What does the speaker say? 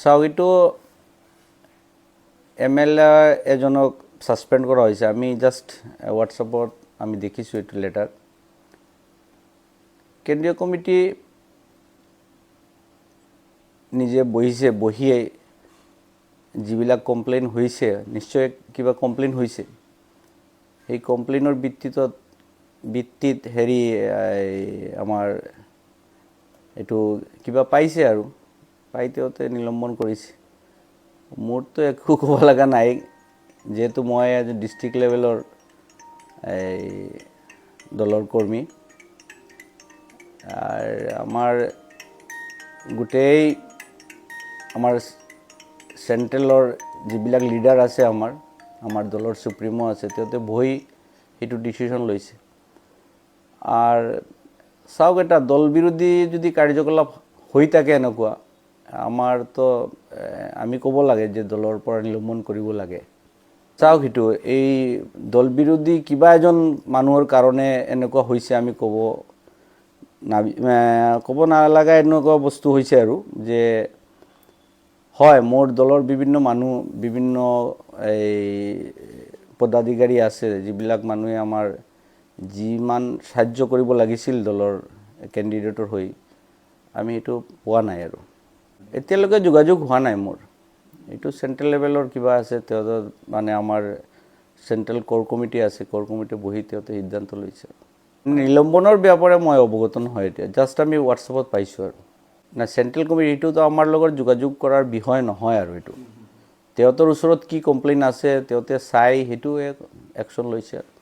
চাওক এইটো M L এ এজনক ছাছপেণ্ড কৰা হৈছে। আমি জাষ্ট হোৱাটছএপত আমি দেখিছোঁ এইটো লেটাৰ কেন্দ্ৰীয় কমিটি নিজে বহিছে, বহিয়ে যিবিলাক কমপ্লেইন হৈছে, নিশ্চয় কিবা কমপ্লেইন হৈছে। সেই কমপ্লেইনৰ ভিত্তিত ভিত্তিত হেৰি আমাৰ এইটো কিবা পাইছে আৰু। পাই তেওঁতে নিলম্বন কৰিছে মোৰতো একো ক'ব লগা নাই, যিহেতু মই আজি ডিষ্ট্ৰিক্ট লেভেলৰ এই, দলৰ কৰ্মী। আর আমার গোটেই আমাৰ চেণ্ট্ৰেলৰ যিবিলাক লিডাৰ আছে আমাৰ আমাৰ দলৰ চুপ্ৰিমো আছে তেওঁতে বহি সেইটো ডিচিশ্যন লৈছে। আর চাওক এটা, দল বিৰোধী যদি কাৰ্যকলাপ হৈ থাকে এনেকুৱা আমাৰতো এ, আমি ক'ব লাগে যে দলৰ পৰা নিলম্বন কৰিব লাগে। চাওক সেইটো এই দল বিৰোধী কিবা এজন মানুহৰ কাৰণে এনেকুৱা হৈছে আমি ক'ব নাবি ক'ব নালাগা এনেকুৱা বস্তু হৈছে আৰু যে হয় মোৰ দলৰ বিভিন্ন মানুহ বিভিন্ন এই পদাধিকাৰী আছে যিবিলাক মানুহে আমাৰ যিমান সাহায্য কৰিব লাগিছিল দলৰ কেণ্ডিডেটৰ হৈ আমি এইটো পোৱা নাই আৰু। এতিয়ালৈকে যোগাযোগ হোৱা নাই মোৰ। এইটো চেণ্ট্ৰেল লেভেলৰ কিবা আছে তেওঁলোকৰ মানে আমাৰ চেণ্ট্ৰেল ক'ৰ কমিটি আছে ক'ৰ কমিটি বহি তেওঁতে সিদ্ধান্ত লৈছে। নিলম্বনৰ ব্যাপাৰে মই অৱগত নহয় এতিয়া জাষ্ট আমি হোৱাটছএপত পাইছোঁ আৰু। না চেণ্ট্ৰেল কমিটি এইটোতো আমাৰ লগত যোগাযোগ কৰাৰ বিষয় নহয় আৰু এইটো। তেওঁতৰ ওচৰত কি কমপ্লেইন আছে তেওঁতে চাই সেইটো একশ্যন লৈছে আৰু।